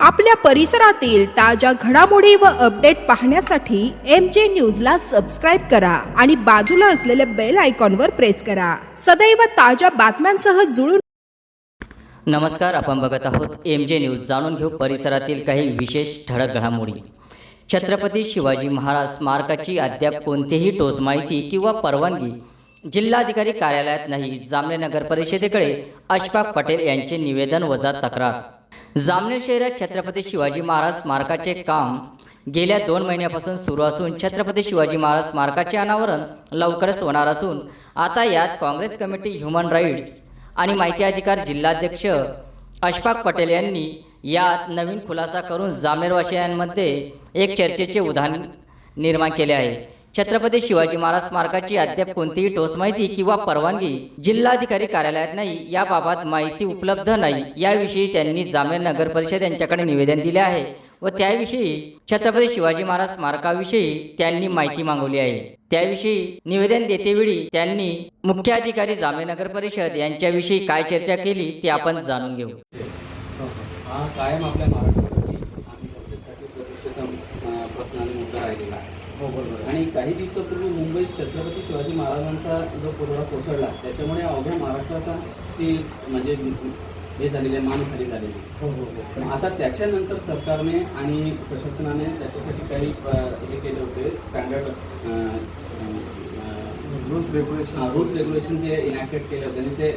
आपल्या परिसरातील ताज्या घडामोडी व अपडेट पाहण्यासाठी एम जे न्यूजला सबस्क्राईब करा आणि बाजूला असलेल्या बेल आयकॉनवर प्रेस करा. सदैव ताज्या बातम्यांसह जुळून नमस्कार आपण बघत आहोत एम जे न्यूज जाणून घेऊ परिसरातील काही विशेष ठळक घडामोडी. छत्रपती शिवाजी महाराज स्मारकाची अद्याप कोणतीही टोच माहिती किंवा परवानगी जिल्हाधिकारी कार्यालयात नाही. जामणे नगर परिषदेकडे अशफाक पटेल यांचे निवेदन वजा तक्रार. जामनेर शहरात छत्रपती शिवाजी महाराज स्मारकाचे काम गेल्या दोन महिन्यापासून सुरू असून छत्रपती शिवाजी महाराज स्मारकाचे अनावरण लवकरच होणार असून आता यात काँग्रेस कमिटी ह्युमन राईट्स आणि माहिती अधिकार जिल्हाध्यक्ष अशफाक पटेल यांनी यात नवीन खुलासा करून जामनेरवासियांमध्ये एक चर्चेचे उदाहरण निर्माण केले आहे. छत्रपती शिवाजी महाराज स्मारकाची अद्याप कोणतीही ठोस माहिती किंवा परवानगी जिल्हाधिकारी कार्यालयात नाही याबाबत माहिती उपलब्ध नाही. याविषयी त्यांनी जामेर नगर परिषद यांच्याकडे निवेदन दिले आहे व त्याविषयी छत्रपती शिवाजी महाराज स्मारकाविषयी त्यांनी माहिती मागवली आहे. त्याविषयी निवेदन देतेवेळी त्यांनी मुख्य अधिकारी नगर परिषद यांच्याविषयी काय चर्चा केली ते आपण जाणून घेऊ. हा कायम आपल्या महाराष्ट्रासाठी आणि जनतेसाठी प्रतिष्ठेचा प्रश्न आणि मुद्दा राहिलेला आहे. आणि काही दिवसापूर्वी मुंबईत छत्रपती शिवाजी महाराजांचा जो पुतळा कोसळला त्याच्यामुळे अवघ्या महाराष्ट्राचा ती म्हणजे हे झालेली आहे मान खाली झालेली पण आता त्याच्यानंतर सरकारने आणि प्रशासनाने त्याच्यासाठी काही हे केले होते standard rules regulation rules regulation जे इनॅक्टेड केले होते आणि ते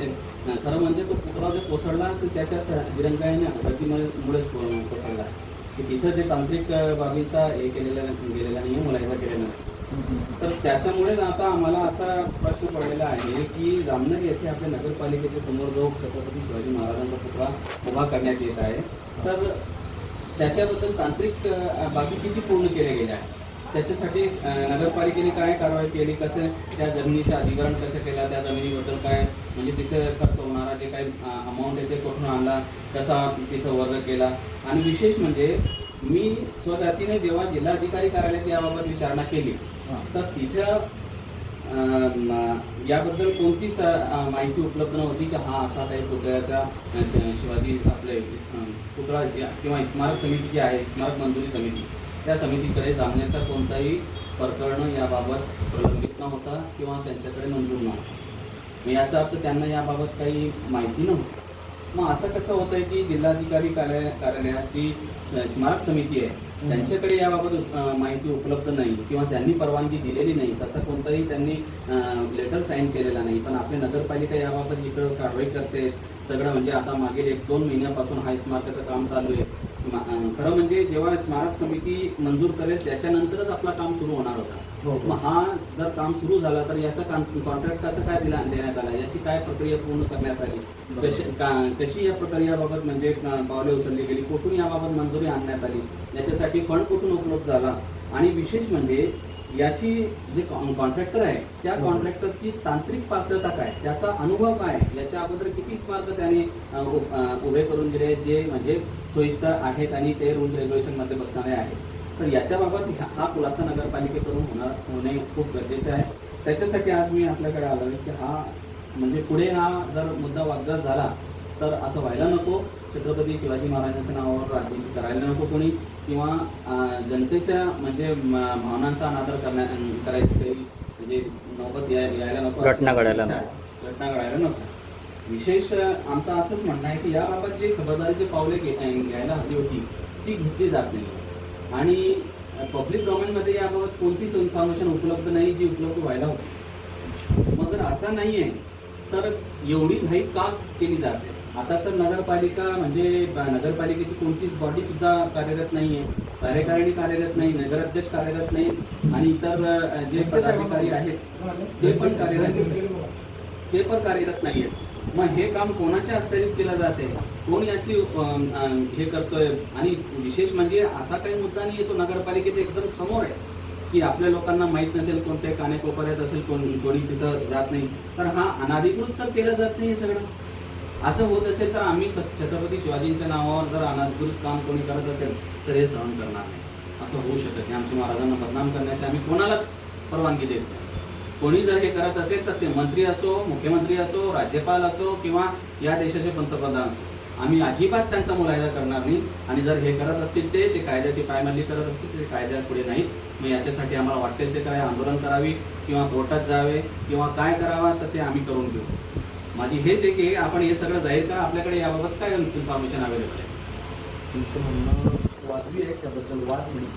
खरं म्हणजे तो पुतळा जो कोसळला तर त्याच्यात दिरंगाईने प्रतिमेमुळेच कोसळला. की तिथं जे तांत्रिक बाबीचा बाबींचा हे केलेला गेलेला नाही मुलायचा केलेला नाही. तर त्याच्यामुळेच आता आम्हाला असा प्रश्न पडलेला आहे की जामनगर येथे आपल्या नगरपालिकेच्या समोर जो छत्रपती शिवाजी महाराजांचा पुतळा उभा करण्यात येत आहे तर त्याच्याबद्दल तांत्रिक बाबी किती पूर्ण केल्या गेल्या? आहेत त्याच्यासाठी नगरपालिकेने काय कारवाई केली? कसं त्या जमिनीचं अधिग्रहण कसं केलं? त्या जमिनीबद्दल काय म्हणजे तिचं खर्च होणारा जे काही अमाऊंट आहे ते कुठून आणला? कसा तिथं वर्ग केला? आणि विशेष म्हणजे मी स्वजातीने जेव्हा जिल्हाधिकारी कार्यालयात याबाबत विचारणा केली तर तिथं अं, याबद्दल कोणतीच माहिती उपलब्ध नव्हती की हा असा काही पुतळ्याचा शिवाजी आपले पुतळा किंवा स्मारक समिती जी आहे स्मारक मंजुरी समिती त्या समितीकडे जाण्याचा कोणताही प्रकरण याबाबत प्रलंबित नव्हता किंवा त्यांच्याकडे मंजूर नव्हता. मग याचा अर्थ त्यांना याबाबत काही माहिती नव्हती. मग असं कसं होतं आहे की जिल्हाधिकारी कार्यालय कार्यालयाची स्मारक समिती आहे त्यांच्याकडे याबाबत माहिती उपलब्ध नाही किंवा त्यांनी परवानगी दिलेली नाही तसं कोणतंही त्यांनी लेटर साईन केलेला नाही. पण आपली नगरपालिका याबाबत इकडं कारवाई करते. सगळं म्हणजे आता मागील एक दोन महिन्यापासून हा स्मारकाचं काम चालू आहे. खरं म्हणजे जेव्हा स्मारक समिती मंजूर करेल त्याच्यानंतरच आपलं काम सुरू होणार होता. मग हा जर काम सुरू झाला तर याचा कॉन्ट्रॅक्ट कसं काय दिला देण्यात आला? याची काय प्रक्रिया पूर्ण करण्यात आली? कशी कशी या प्रक्रियाबाबत म्हणजे पावले उचलली गेली? कुठून याबाबत मंजुरी आणण्यात आली? याच्यासाठी फंड कुठून उपलब्ध झाला? आणि विशेष म्हणजे याची जे कॉन्ट्रॅक्टर आहे त्या कॉन्ट्रॅक्टरची तांत्रिक पात्रता काय? त्याचा अनुभव काय? याच्या अगोदर किती स्मारक त्याने उभे करून दिले जे म्हणजे सोयीस्कर आहेत आणि ते रूल्स रेग्युलेशनमध्ये बसणारे आहेत? तर याच्याबाबत ह्या- हा खुलासा नगरपालिकेकडून होणार होणे खूप गरजेचे आहे. त्याच्यासाठी आज मी आपल्याकडे आलो आहे की हा म्हणजे पुढे हा जर मुद्दा वादग्रस्त झाला तर असं व्हायला नको. छत्रपती शिवाजी महाराजांच्या नावावर राज्यांची करायला नको कोणी किंवा जनतेच्या म्हणजे भावनांचा अनादर करण्या करायची काही म्हणजे नौबत यायला नको घटना घडायला आहे. घटना घडायला नको. विशेष आमचं असंच म्हणणं आहे की याबाबत जे खबरदारीचे पावले घ्यायला हवी होती ती घेतली जात नाही. आणि पब्लिक डोमेनमध्ये याबाबत कोणतीच इन्फॉर्मेशन उपलब्ध नाही जी उपलब्ध व्हायला होती मग जर असं नाहीये तर एवढी घाई का केली जाते? आता तर नगरपालिका म्हणजे नगरपालिकेची कोणतीच बॉडी सुद्धा कार्यरत नाहीये. कार्यकारिणी कार्यरत नाही नगराध्यक्ष कार्यरत नाही आणि इतर जे पदाधिकारी आहेत ते पण कार्यरत ते पण कार्यरत नाहीयेत मग हे काम कोणाच्या हस्तगत केलं जाते? कोण याची हे करतोय? आणि विशेष म्हणजे असा काही मुद्दा नाही येतो नगरपालिकेच्या एकदम समोर आहे. की आपल्या लोकांना माहीत नसेल कोणत्या कानेकोपऱ्यात असेल कोण कोणी तिथं जात नाही. तर हा अनाधिकृत तर केलं जात नाही हे सगळं. असं होत असेल तर आम्ही छत्रपती शिवाजींच्या नावावर जर अनाधिकृत काम कोणी करत असेल तर हे सहन करणार नाही. असं होऊ शकत नाही. आमच्या महाराजांना बदनाम करण्याची आम्ही कोणालाच परवानगी देत नाही. कोणी जर हे करत असेल तर ते मंत्री असो मुख्यमंत्री असो राज्यपाल असो किंवा या देशाचे पंतप्रधान असो. आम्ही अजिबात त्यांचा मुलायदा करणार नाही. आणि जर हे करत असतील ते ते कायद्याची पायमल्ली करत असतील ते कायद्यात पुढे नाहीत. मग याच्यासाठी आम्हाला वाटेल ते काय आंदोलन करावी किंवा कोर्टात जावे किंवा काय करावा तर ते आम्ही करून घेऊ. माझी हेच आहे की आपण हे सगळं जाहीर करा आपल्याकडे याबाबत काय इन्फॉर्मेशन अवेलेबल आहे? तुमचं म्हणणं वाजवी आहे त्याबद्दल वाद नाही.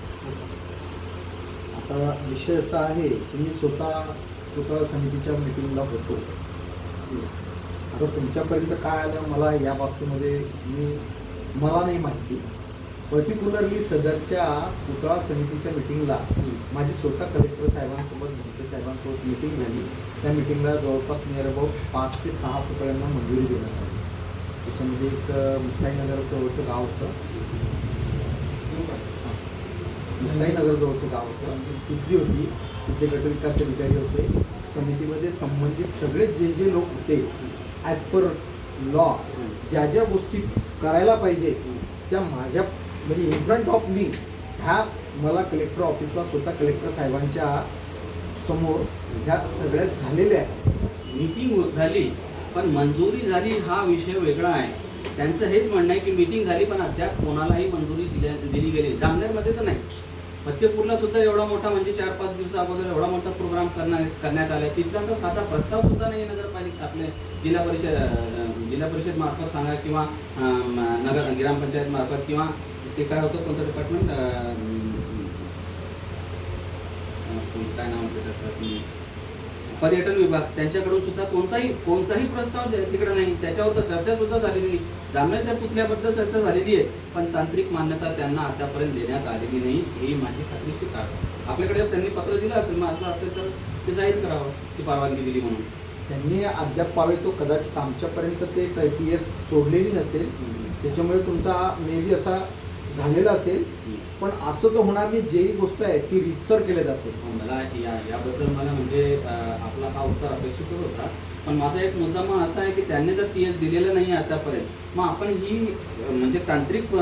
आता विषय असा आहे की मी स्वतः कृपा समितीच्या मिटिंगला होतो. आता तुमच्यापर्यंत काय आलं मला या बाबतीमध्ये मी मला नाही माहिती. पर्टिक्युलरली सदरच्या पुतळा समितीच्या मिटिंगला माझी स्वतः कलेक्टर साहेबांसोबत मंत्री साहेबांसोबत मिटिंग झाली. त्या मिटिंगला जवळपास नियर अबाउट पाच ते सहा पुतळ्यांना मंजुरी देण्यात आली. त्याच्यामध्ये एक अ, मुक्ताईनगर जवळचं गाव होतं. मुक्ताईनगर जवळचं गाव होतं. तिथली होती? तिथले गट विकास अधिकारी होते. समितीमध्ये संबंधित सगळे जे जे लोक होते ॲज पर लॉ ज्या ज्या गोष्टी करायला पाहिजे त्या माझ्या म्हणजे इन फ्रंट ऑफ मी ह्या मला कलेक्टर ऑफिसला स्वतः कलेक्टर साहेबांच्या समोर ह्या सगळ्या झालेल्या आहेत. मीटिंग झाली पण मंजुरी झाली हा विषय वेगळा आहे. त्यांचं हेच म्हणणं आहे की मीटिंग झाली पण अद्याप कोणालाही मंजुरी दिल्या दिली गेली जामनेरमध्ये तर नाहीच. फतेपूरला सुद्धा एवढा मोठा म्हणजे चार पाच दिवसा अगोदर एवढा मोठा प्रोग्राम करण्यात करण्यात आला आहे तिथला तर साधा प्रस्ताव सुद्धा नाही नगरपालिका आपले जिल्हा परिषद जिल्हा परिषद मार्फत सांगा किंवा नगर ग्रामपंचायत मार्फत किंवा ते काय होतं कोणतं डिपार्टमेंट काय नाव की पर्यटन विभाग. त्यांच्याकडून सुद्धा कोणताही कोणताही प्रस्ताव तिकडे नाही. त्याच्यावर तर चर्चा सुद्धा झालेली नाही. जांभळ्याच्या पुतळ्याबद्दल चर्चा झालेली आहे. पण तांत्रिक मान्यता त्यांना आतापर्यंत देण्यात आलेली नाही. ही माझी खात्रीची कारण आपल्याकडे त्यांनी पत्र दिलं असेल मग असं असेल तर ते जाहीर करावं की परवानगी दिली म्हणून. त्यांनी अद्याप पावे तो कदाचित आमच्यापर्यंत ते एस सोडलेली नसेल. त्याच्यामुळे तुमचा मे बी असा झालेला असेल पण असं तर होणार नाही जेही गोष्ट आहे ती रितसर केल्या जाते. मला या याबद्दल मला म्हणजे आपला हा उत्तर अपेक्षित होता. पण माझा एक मुद्दा मग असा आहे की त्यांनी जर टी एस दिलेलं नाही आतापर्यंत मग आपण ही म्हणजे तांत्रिक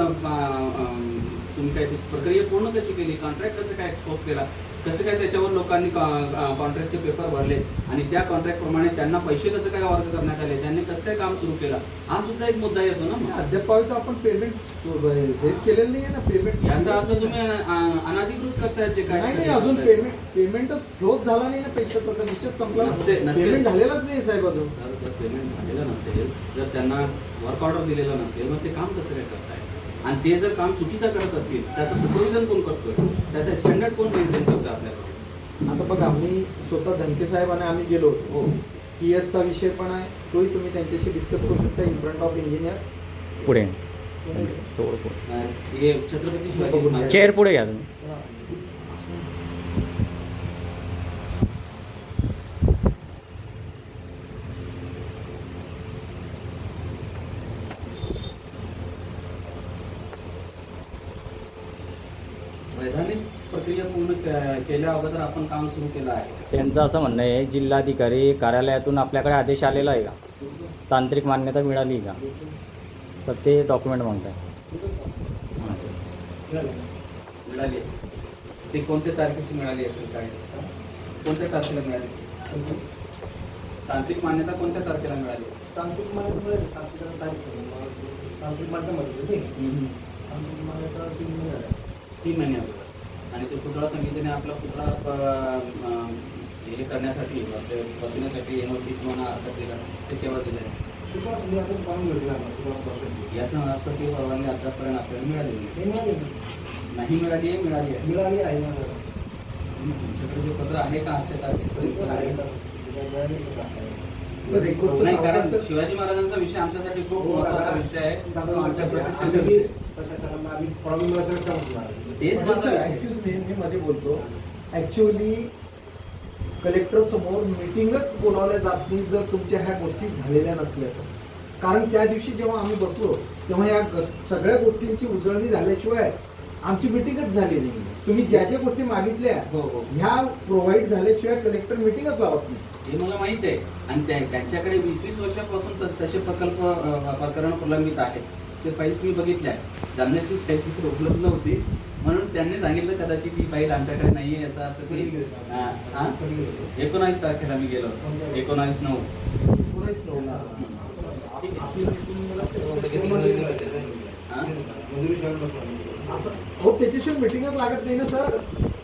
तुम्ही काय ती प्रक्रिया पूर्ण कशी केली? कॉन्ट्रॅक्ट कसं काय एक्सपोज केला? कसं काय त्याच्यावर लोकांनी कॉन्ट्रॅक्टचे पेपर भरले? आणि त्या कॉन्ट्रॅक्ट प्रमाणे त्यांना पैसे कसं काय वर्ग करण्यात आले? त्यांनी कसं काय काम सुरू केलं? हा सुद्धा एक मुद्दा येतो ना. अद्याप तो आपण पेमेंट हेच केलेलं नाही आहे ना पेमेंट याचा अर्थ तुम्ही अनाधिकृत करताय जे काय नाही अजून. पेमेंट पेमेंटच क्लोज झाला नाही ना पैशाचा तर निश्चित संपला. नसते- नसेल. पेमेंट झालेलाच नाही साहेब अजून. जर पेमेंट झालेलं नसेल जर त्यांना वर्क ऑर्डर दिलेलं नसेल मग ते काम कसं काय करताय? आणि ते जर काम चुकीचं करत असतील त्याचं सुपरविजन कोण करतोय? त्याचा स्टँडर्ड कोण मेंटेन करतोय आपल्याकडे? आता बघा मी स्वतः धनके साहेब आणि आम्ही गेलो होतो. हो. टी एसचा विषय पण आहे तोही तुम्ही त्यांच्याशी डिस्कस करू शकता इन फ्रंट ऑफ इंजिनियर पुढे. हे छत्रपती शिवाजी चेअर पुढे घ्या तुम्ही वैधानिक प्रक्रिया पूर्ण के- केल्या अगोदर आपण काम सुरू केलं आहे. त्यांचं असं म्हणणं आहे जिल्हाधिकारी कार्यालयातून आपल्याकडे आदेश आलेला आहे का? तांत्रिक मान्यता मिळाली का? तर ते डॉक्युमेंट मागताय. हां. मिळाली. आहे. ते कोणत्या तारखेची मिळाली असेल काय? कोणत्या तारखेला मिळाली? तांत्रिक मान्यता कोणत्या तारखेला मिळाली? तांत्रिक मान्यता तांत्रिक तारीख तांत्रिक मान्यता मध्ये तांत्रिक मान्यता तीन महिने झाले. तीन महिने अगोदर आणि ते पुतळा समितीने आपला पुतळा हे करण्यासाठी बसण्यासाठी एन ओ सी किंवा अर्थ दिला ते केव्हा दिलं. याचा अर्थ ती परवानगी आतापर्यंत आपल्याला मिळाली नाही. हे मिळाले आहे मिळाली आहे मिळाली आहे तुमच्याकडे जे पत्र आहे का आजच्या तारखेपर्यंत आहे आहे? नाही कारण. शिवाजी महाराजांचा विषय आमच्यासाठी खूप हो, महत्त्वाचा विषय आहे तो आमच्या प्रतिष्ठेचा विषय तेच माझा विषय. मी मध्ये बोलतो. ऍक्च्युअली कलेक्टर समोर मिटिंगच बोलावल्या जात नाही जर तुमच्या ह्या गोष्टी झालेल्या नसल्या तर. कारण त्या दिवशी जेव्हा आम्ही बसलो तेव्हा या सगळ्या गोष्टींची उजळणी झाल्याशिवाय आमची मिटिंगच झाली नाही. तुम्ही ज्या ज्या गोष्टी मागितल्या हो हो. ह्या प्रोव्हाइड झाल्याशिवाय कलेक्टर मिटिंगच लावत नाही. हे मला माहीत आहे. आणि त्या- त्यांच्याकडे वीस वीस वर्षापासून तस- तसे प्रकल्प अ, प्रकरण प्रलंबित आहेत ते फाईल्स मी बघितल्या. जामण्याची फाईल तिथे उपलब्ध नव्हती. म्हणून त्यांनी सांगितलं कदाचित ही फाईल आमच्याकडे नाहीये याचा अर्थ कधी ती? हा, हा? एकोणावीस तारखेला मी गेलो? एकोणावीस. नऊ. हा? हो? त्याच्याशिवाय मिटिंगच लागत नाही ना सर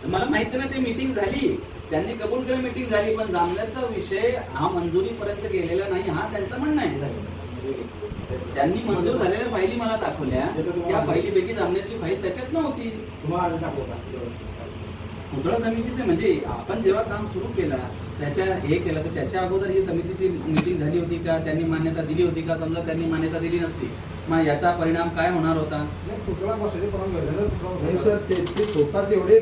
मला माहिती ना ते मीटिंग झाली. त्यांनी कबूल केलं मीटिंग झाली पण जामनेरचा विषय हा मंजुरीपर्यंत गेलेला नाही. हा त्यांचं म्हणणं आहे. त्यांनी मंजूर झालेल्या फाईली मला दाखवल्या. त्या फाईलीपैकी जामनेरची फाईल त्याच्यात नव्हती. तुम्हाला आज दाखवता. पुतळा समितीचे म्हणजे आपण जेव्हा काम सुरू केला त्याच्या हे केलं तर त्याच्या अगोदर ही समितीची मीटिंग झाली होती का? त्यांनी मान्यता दिली होती का? समजा त्यांनी मान्यता दिली नसती. मग याचा परिणाम काय होणार होता? नाही, सर ते ते स्वतःच एवढे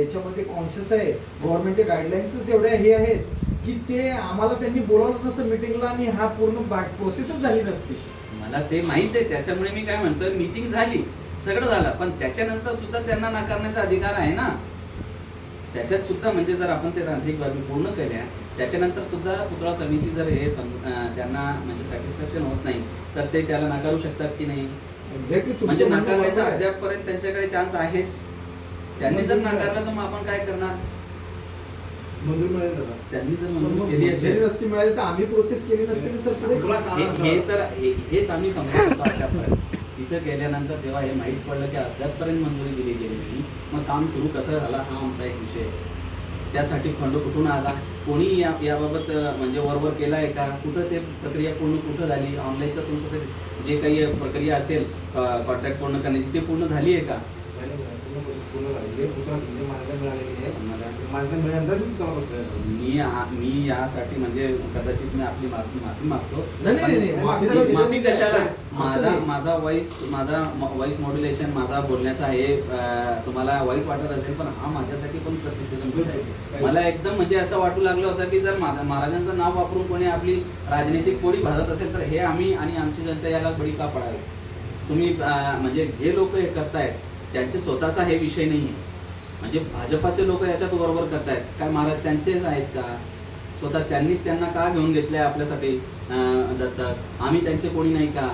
याच्यामध्ये कॉन्शियस आहे. गव्हर्नमेंटचे गाईडलाईन्सच एवढे हे आहेत की ते आम्हाला त्यांनी बोलावलं नसतं मिटिंगला आणि हा पूर्ण प्रोसेसच झाली नसती. मला ते माहीत आहे त्याच्यामुळे मी काय म्हणतोय मीटिंग झाली सगळं झालं पण त्याच्यानंतर सुद्धा त्यांना नाकारण्याचा अधिकार आहे ना. त्याच्यात सुद्धा म्हणजे जर आपण ते तांत्रिक बाबी पूर्ण केल्या त्याच्यानंतर सुद्धा पुतळा समिती जर हे त्यांना म्हणजे सॅटिस्फॅक्शन होत नाही तर ते त्याला नाकारू शकतात की नाही? म्हणजे नाकारण्याचा अद्यापपर्यंत त्यांच्याकडे चान्स आहेच. त्यांनी जर नाकारलं तर मग आपण काय करणार? मंजूर मिळेल त्याचा. त्यांनी जर मंजूर केली असेल नसती मिळाली तर आम्ही प्रोसेस केली नसती सर पुढे हे. तर हेच आम्ही समजत होतो अद्यापर्यंत तिथं गेल्यानंतर जेव्हा हे माहीत पडलं की अद्यापपर्यंत मंजुरी दिली गेली नाही. मग काम सुरू कसं झालं? हा आमचा एक विषय आहे. त्यासाठी फंड कुठून आला? कोणी या याबाबत म्हणजे वरवर केला आहे का? कुठं ते प्रक्रिया पूर्ण कुठं झाली? ऑनलाईनचं तुमचं ते जे काही प्रक्रिया असेल कॉन्ट्रॅक्ट पूर्ण करण्याची ते पूर्ण झाली आहे का? मिळाल्यानंतर मी. मी यासाठी म्हणजे कदाचित मी आपली माफी माफी मागतो. नाही, नाही, नाही, पण माफी माफी- जर- माफी कशाला? असं माझा नाही. माझा वॉइस माझा वॉइस मॉड्युलेशन माझा बोलण्याचा हे अं, तुम्हाला वाईट वाटत असेल पण हा माझ्यासाठी पण प्रतिष्ठेचा मुद्दा आहे मला एकदम म्हणजे असं वाटू लागलं होतं की जर महाराजांचं नाव वापरून कोणी आपली राजनीतिक पोळी भाजत असेल तर हे आम्ही आणि आमची जनता याला बळी का पडावी. तुम्ही अं, म्हणजे जे लोक हे करतायत त्यांचे स्वतःचा हे विषय नाही आहे म्हणजे भाजपाचे लोक याच्यात बरोबर करतायत. काय महाराज त्यांचेच आहेत का? स्वतः त्यांनीच त्यांना का घेऊन घेतलंय आपल्यासाठी दत्तक आम्ही त्यांचे कोणी नाही का?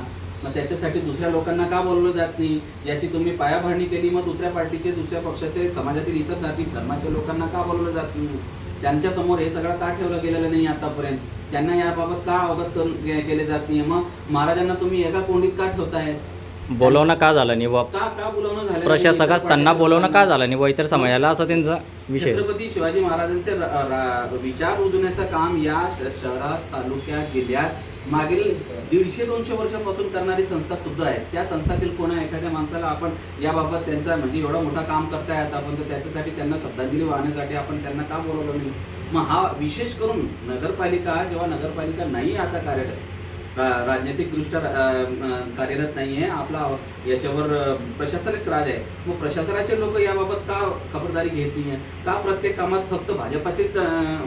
मग त्याच्यासाठी दुसऱ्या लोकांना का बोललं जात नाही? याची तुम्ही पायाभरणी केली मग दुसऱ्या पार्टीचे दुसऱ्या पक्षाचे समाजातील इतर जाती धर्माच्या लोकांना का बोलवलं जात नाही? त्यांच्यासमोर हे सगळं का ठेवलं गेलेलं नाही आतापर्यंत? त्यांना याबाबत का अवगत करून केले जात नाही? मग महाराजांना तुम्ही एका कोंडीत का ठेवतायत? बोलवणं का झालं नाही व का का बोलवणं झालं नाही? प्रशासकास त्यांना बोलवणं का झालं नाही व इतर समाजाला? असं त्यांचा विषय. छत्रपती शिवाजी महाराजांचे र- र- विचार रुजवण्याचं काम या श- शहरात तालुक्यात जिल्ह्यात मागील दीडशे दोनशे वर्षापासून करणारी संस्था सुद्धा आहे. त्या संस्थातील कोणा एखाद्या माणसाला आपण याबाबत त्यांचा म्हणजे एवढं मोठं काम करताय आता आपण तर त्याच्यासाठी त्यांना श्रद्धांजली वाहण्यासाठी आपण त्यांना का बोलवलं नाही? मग हा विशेष करून नगरपालिका जेव्हा नगरपालिका नाही आता कार्यरत रा- राजनैतिकदृष्ट्या अं, कार्यरत नाही आहे आपला याच्यावर प्रशासन प्रशासनिक राज आहे. मग प्रशासनाचे लोक याबाबत का खबरदारी घेत नाही आहे का प्रत्येक कामात फक्त भाजपाचेच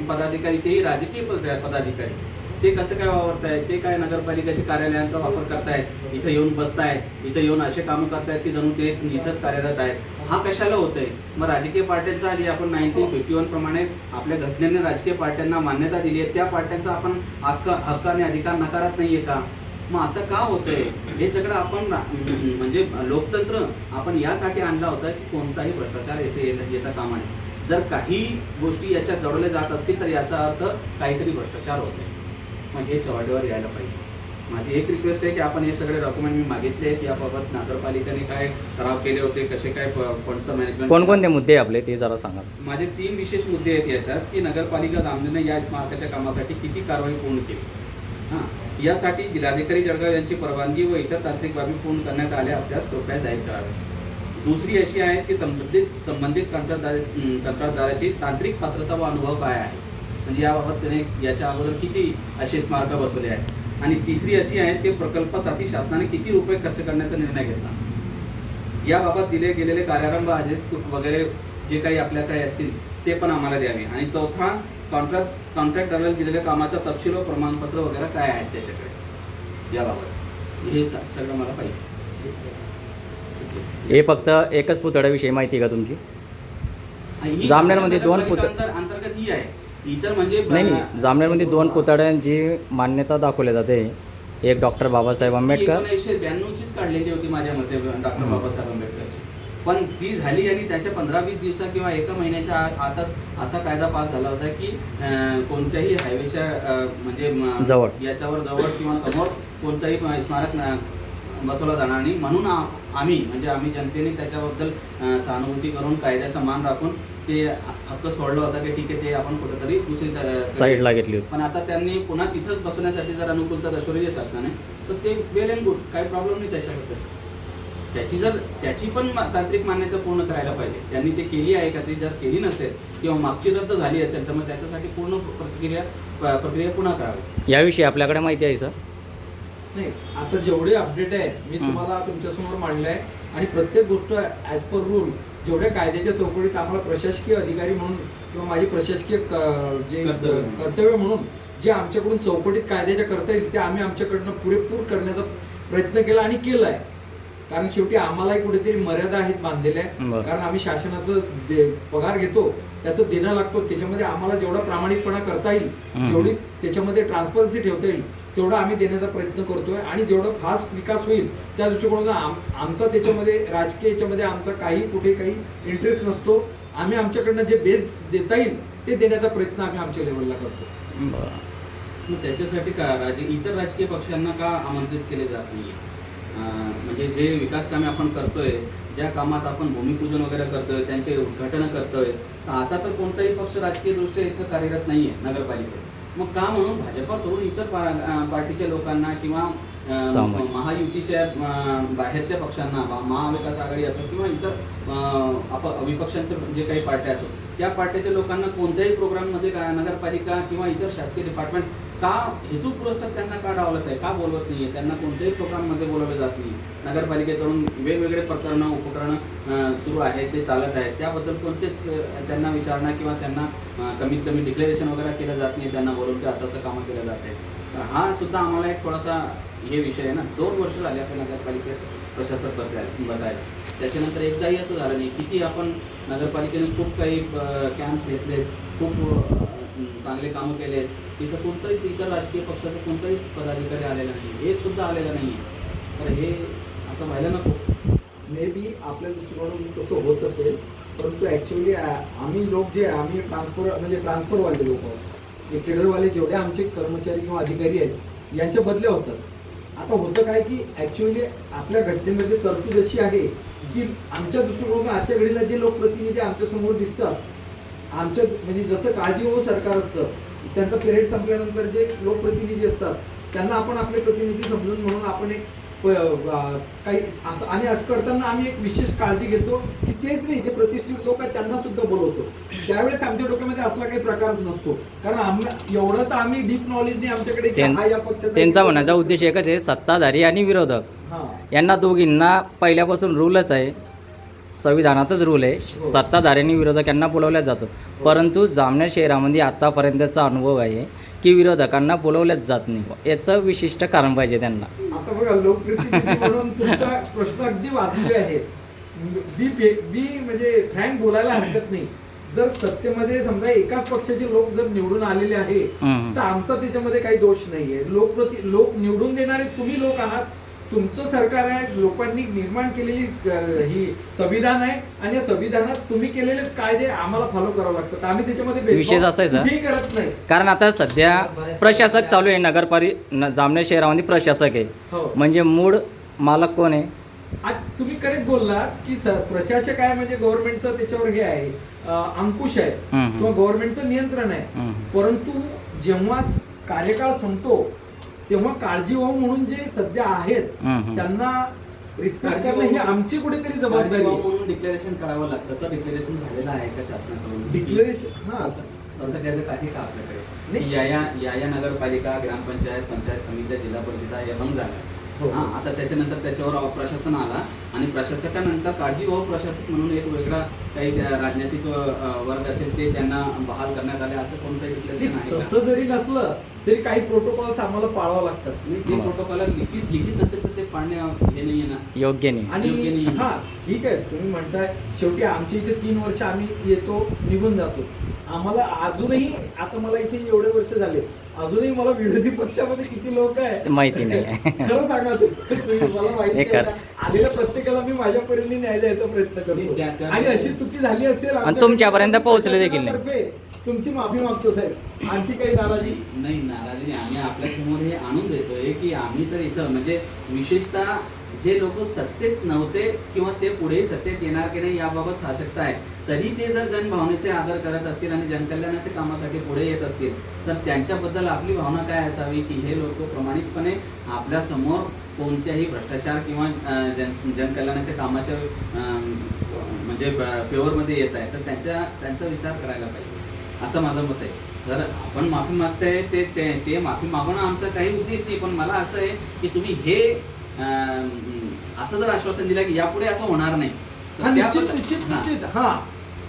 पदाधिकारी तेही राजकीय पद- पदाधिकारी? ते कसं काय वावरतायत ते काय नगरपालिकेच्या कार्यालयांचा वापर करतायत इथं येऊन बसतायत इथं येऊन असे कामं करतायत की जणू ते इथंच कार्यरत आहेत? हा कशाला होतंय? मग राजकीय पार्ट्यांचा जे आपण नाईन्टीन फिफ्टी वन प्रमाणे आपल्या घटनेने राजकीय पार्ट्यांना मान्यता दिली आहे त्या पार्ट्यांचा आपण हक्क हक्क आणि अधिकार नकारत नाहीये का? मग असं का होतंय? हे सगळं आपण म्हणजे लोकतंत्र आपण यासाठी आणला होता की कोणताही भ्रष्टाचार येथे येता कामा नये. जर काही गोष्टी याच्यात दडवल्या जात असतील तर याचा अर्थ काहीतरी भ्रष्टाचार होतोय. मग हे चव्हाट्यावर यायला पाहिजे. माझी एक रिक्वेस्ट आहे की आपण हे सगळे डॉक्युमेंट मी मागितले आहेत याबाबत नगरपालिकेने काय ठराव केले होते कसे काय फंडचं मॅनेजमेंट कोणकोणते मुद्दे आपले ते जरा सांगा. माझे तीन विशेष मुद्दे आहेत याच्यात की नगरपालिका जामनेने या स्मारकाच्या कामासाठी किती कारवाई पूर्ण केली. हां यासाठी जिल्हाधिकारी जळगाव यांची परवानगी व इतर तांत्रिक बाबी पूर्ण करण्यात आल्या असल्यास कृपया जाहीर करावे दुसरी अशी आहे की संबंधित संबंधित कंत्राटदार कंत्राटदाराची तांत्रिक पात्रता व अनुभव काय आहे? म्हणजे याबाबत त्याने याच्या अगोदर किती असे स्मारक बसवले आहेत? आणि तिसरी अशी आहे ते प्रकल्पासाठी शासनाने किती रुपये खर्च करण्याचा निर्णय घेतला? याबाबत दिले गेलेले कार्यारंभ आजेच वगैरे जे काही आपल्याकडे असतील ते पण आम्हाला द्यावे. आणि चौथा कॉन्ट्रॅक्ट कॉन्ट्रॅक्टरला दिलेल्या कामाचा तपशील व प्रमाणपत्र वगैरे काय आहेत त्याच्याकडे? याबाबत. हे सगळं मला पाहिजे. हे फक्त एकच पुतळ्याविषयी माहिती आहे का तुमची? आणि जामनेरमध्ये दोन पुत- नगरपालिका अंतर- अंतर्गत ही आहे. इतर म्हणजे नाही नाही. जामनेरमध्ये दोन पुतळ्यांची मान्यता दाखवली जाते. एक डॉक्टर बाबासाहेब आंबेडकर. एकोणीसशे ब्याण्णव चीच काढलेली होती माझ्या मते डॉक्टर. बाबासाहेब आंबेडकरची. पण ती झाली आणि त्याच्या पंधरा वीस दिवसा किंवा एका महिन्याच्या आत- आतच असा कायदा पास झाला होता की कोणत्याही हायवेच्या म्हणजे जवळ. याच्यावर जवळ किंवा समोर कोणताही स्मारक बसवला जाणार नाही. म्हणून आम्ही म्हणजे आम्ही जनतेने त्याच्याबद्दल सहानुभूती करून कायद्याचा मान राखून ते हक्क सोडलं होतं की ठीक आहे ते आपण कुठेतरी दुसरी साईडला घेतली होती. पण आता त्यांनी पुन्हा तिथंच बसवण्यासाठी जर अनुकूलता दर्शवली शासनाने तर ते वेल अँड गुड काही प्रॉब्लेम नाही त्याच्याबद्दल. त्याची जर त्याची पण तांत्रिक मान्यता पूर्ण करायला पाहिजे. त्यांनी ते केली आहे का ती जर केली नसेल किंवा मागची रद्द झाली असेल तर मग त्याच्यासाठी पूर्ण प्रक्रिया प- प्रक्रिया पुन्हा करावी. याविषयी आपल्याकडे माहिती आहे सर. नाही आता जेवढे अपडेट आहे मी. तुम्हाला तुमच्यासमोर मांडले आहे आणि प्रत्येक गोष्ट ॲज पर रूल जेवढ्या कायद्याच्या चौकटीत आम्हाला प्रशासकीय अधिकारी म्हणून किंवा माझी प्रशासकीय जे कर्तव्य. म्हणून. जे आमच्याकडून चौकटीत कायद्याच्या करता येईल ते आम्ही आमच्याकडनं पुरेपूर करण्याचा प्रयत्न केला आणि केला आहे कारण शेवटी आम्हालाही कुठेतरी मर्यादा आहेत बांधलेल्या कारण आम्ही शासनाचं पगार घेतो. त्याचं देणं लागतो. त्याच्यामध्ये आम्हाला जेवढा प्रामाणिकपणा करता येईल. तेवढी त्याच्यामध्ये ट्रान्सपरन्सी ठेवता येईल तेवढा आम्ही देण्याचा प्रयत्न करतोय. आणि जेवढं फास्ट विकास होईल त्या दृष्टिकोनातून आम- आमचा त्याच्यामध्ये राजकीय याच्यामध्ये आमचा काही कुठे काही इंटरेस्ट नसतो. आम्ही आमच्याकडनं जे बेस देता येईल ते देण्याचा प्रयत्न आम्ही आमच्या लेवलला करतो मग त्याच्यासाठी का राज इतर राजकीय पक्षांना का आमंत्रित केले जात नाही म्हणजे जे विकास कामे आपण करतोय ज्या कामात आपण भूमिपूजन वगैरे करतोय त्यांचे उद्घाटन करतोय तर आता तर कोणताही पक्ष राजकीय दृष्ट्या इथं कार्यरत नाहीये नगरपालिकेत मग का म्हणून भाजपा सोडून इतर पार्टीच्या लोकांना किंवा. महायुतीच्या बाहेरच्या पक्षांना महा- महाविकास आघाडी असो किंवा इतर विपक्षांचं जे काही पार्ट्या असो त्या पार्ट्याच्या लोकांना कोणत्याही प्रोग्राममध्ये नगरपालिका किंवा इतर शासकीय डिपार्टमेंट का हेतुपुरस्सर त्यांना का डावलत आहे? का बोलवत नाहीये? त्यांना कोणत्याही प्रोग्राममध्ये बोलवलं जात नाही. नगरपालिकेकडून वेगवेगळे प्रकरणं उपकरणं सुरू आहेत ते चालत आहेत. त्याबद्दल कोणतेच त्यांना विचारणा किंवा त्यांना कमीत कमी डिक्लेरेशन वगैरे केलं जात नाही त्यांना बोलवते असं असं कामं केलं जात आहे तर हा सुद्धा आम्हाला एक थोडासा हे विषय आहे ना. दोन वर्ष झाले आपल्या नगरपालिकेत प्रशासक बसल्या बसायला. त्याच्यानंतर एकदाही असं झालं नाही. किती आपण नगरपालिकेने खूप काही कॅम्प्स घेतले खूप चांगले कामं केले आहेत. तिथं कोणतंच इतर राजकीय पक्षाचा कोणताही पदाधिकारी आलेला नाही एक सुद्धा आलेला नाही तर हे असं व्हायला नको. मे बी आपल्या दृष्टिकोनातून तसं होत असेल परंतु ॲक्च्युली आम्ही लोक जे आम्ही ट्रान्सफर म्हणजे ट्रान्सफरवाले लोक जे केडरवाले जेवढे आमचे कर्मचारी किंवा अधिकारी आहेत यांच्या बदल्या होतात. आता होतं काय की ॲक्च्युली आपल्या घटनेमध्ये तरतूद अशी आहे की आमच्या दृष्टिकोनातून आजच्या घडीला जे लोकप्रतिनिधी प्रतिनिधी आमच्यासमोर दिसतात आमच्या म्हणजे जसं काळजीवाहू सरकार असतं त्यांचा पिरियड संपल्यानंतर जे लोकप्रतिनिधी असतात त्यांना आपण आपले प्रतिनिधी समजून म्हणून आपण एक काही असं आणि असं करताना आम्ही एक विशेष काळजी घेतो की तेच नाही जे प्रतिष्ठित लोक आहेत त्यांना सुद्धा बोलवतो. त्यावेळेस आमच्या डोक्यामध्ये असला काही प्रकारच नसतो. कारण आम्हाला एवढं तर आम्ही डीप नॉलेज नाही आमच्याकडे हा त्यांचा म्हणण्याचा उद्देश एकच आहे सत्ताधारी आणि विरोधक. हा. यांना दोघींना पहिल्यापासून रूलच आहे संविधानातच रूल आहे. हो. सत्ताधारी आणि विरोधक यांना बोलवल्याच जातं. परंतु जामनेर शहरामध्ये आतापर्यंतचा अनुभव आहे की विरोधकांना बोलवल्याच जात नाही. याचं विशिष्ट कारण पाहिजे त्यांना. आता बघा लोकप्रतिनिधी म्हणून तुमचा प्रश्न अगदी वाजवी आहे. बी पे- बी म्हणजे फ्रँक बोलायला हरकत नाही. जर सत्तेमध्ये समजा एकाच पक्षाचे लोक जर निवडून आलेले आहे. तर आमचा त्याच्यामध्ये काही दोष नाहीये. लोकप्रति लोक निवडून देणारे तुम्ही लोक आहात तुमचं सरकार आहे लोकांनी निर्माण केलेली ही संविधान आहे आणि या संविधानात तुम्ही केलेलेच कायदे आम्हाला फॉलो करावं लागतात. आम्ही त्याच्यामध्ये विशेष असा आहे, सर. कुठेही करत नाही. कारण आता सध्या प्रशासक चालू आहे नगरपारि जामनेर शहरामध्ये प्रशासक आहे. हो. म्हणजे मूळ मालक कोण आहे? आज तुम्ही करेक्ट बोललात की प्रशासक आहे म्हणजे गव्हर्नमेंटचं त्याच्यावर हे आहे अंकुश आहे. किंवा गव्हर्नमेंटचं नियंत्रण आहे. परंतु जेव्हा कार्यकाळ संपतो तेव्हा काळजीवाहू म्हणून जे सध्या आहेत. त्यांना रिस्पेक्ट करणं ही आमची कुठेतरी जबाबदारी आहे. म्हणून डिक्लेरेशन करावं लागतं. तर डिक्लेरेशन झालेलं आहे का शासनाकडून? डिक्लेरेशन हा. असं तसं त्याचं काही का आपल्याकडे? नाही. की या या या या नगरपालिका ग्रामपंचायत पंचायत समित्या जिल्हा परिषदा या बंद झाल्या. हो. हा आता त्याच्यानंतर त्याच्यावर प्रशासन आला आणि प्रशासकानंतर काळजीवाहू प्रशासक म्हणून एक वेगळा काही राजनैतिक वर्ग असेल ते त्यांना बहाल करण्यात आले असं कोणतंही डिक्लेरेशन आहे का? तसं जरी नसलं तरी काही प्रोटोकॉल्स आम्हाला पाळावं लागतात ते प्रोटोकॉल लिखित लिखित नसेल तर ते पाळणे हे नाहीये ना योग्य नाही आणि योग्य नाही. हा ठीक आहे तुम्ही म्हणताय शेवटी आमच्या इथे तीन वर्ष आम्ही येतो निघून जातो आम्हाला अजूनही आता मला इथे एवढे वर्ष झाले अजूनही मला विरोधी पक्षामध्ये किती लोक आहे? माहिती नाही. खरं सांगा मला माहिती हे? आलेल्या प्रत्येकाला मी माझ्या परीने न्याय द्यायचा प्रयत्न करतो. आणि अशी चुकी झाली असेल तुमच्यापर्यंत पोहोचले देखील तुमची माफी मागतो साहेब. आणखी काही नाराजी? नाही नाराजी नाही. आम्ही आपल्यासमोर हे आणून देतोय की आम्ही तर इथं म्हणजे विशेषतः जे लोक सत्तेत नव्हते किंवा ते पुढेही सत्तेत येणार की नाही याबाबत साशक्ता आहे. तरी ते जर जनभावनेचे आदर करत असतील आणि जनकल्याणाच्या कामासाठी पुढे येत असतील तर त्यांच्याबद्दल आपली भावना काय असावी की हे लोक प्रामाणिकपणे आपल्यासमोर कोणत्याही भ्रष्टाचार किंवा जन जनकल्याणाच्या कामाच्या अं, म्हणजे फेवरमध्ये येत आहे तर त्यांच्या त्यांचा विचार करायला पाहिजे. असं माझं मत आहे. तर आपण माफी मागताय ते ते ते माफी मागवणं आमचा काही उद्देश नाही पण मला असं आहे की तुम्ही हे असं जर आश्वासन दिलं की यापुढे असं होणार नाही तर निश्चित त्याबद्दल- निश्चित. निश्चित. हा.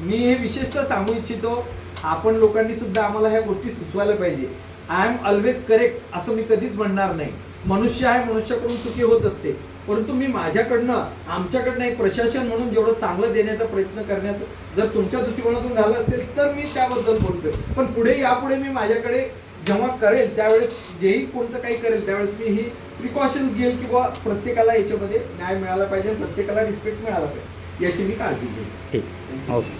मी हे विशेषतः सांगू इच्छितो आपण लोकांनी सुद्धा आम्हाला ह्या गोष्टी सुचवायला पाहिजे. आय एम ऑलवेज करेक्ट असं मी कधीच म्हणणार नाही. मनुष्य आहे मनुष्याकडून चुकी होत असते. परंतु मी माझ्याकडनं आमच्याकडनं एक प्रशासन म्हणून जेवढं चांगलं देण्याचा प्रयत्न करण्याचं जर तुमच्या दृष्टिकोनातून झालं असेल तर मी त्याबद्दल बोलतोय. पण पुढे यापुढे मी माझ्याकडे जेव्हा करेल त्यावेळेस जेही कोणतं काही करेल त्यावेळेस मी ही प्रिकॉशन्स घेईल किंवा प्रत्येकाला याच्यामध्ये न्याय मिळाला पाहिजे प्रत्येकाला रिस्पेक्ट मिळाला पाहिजे याची मी काळजी घेईन. ठीक. ओके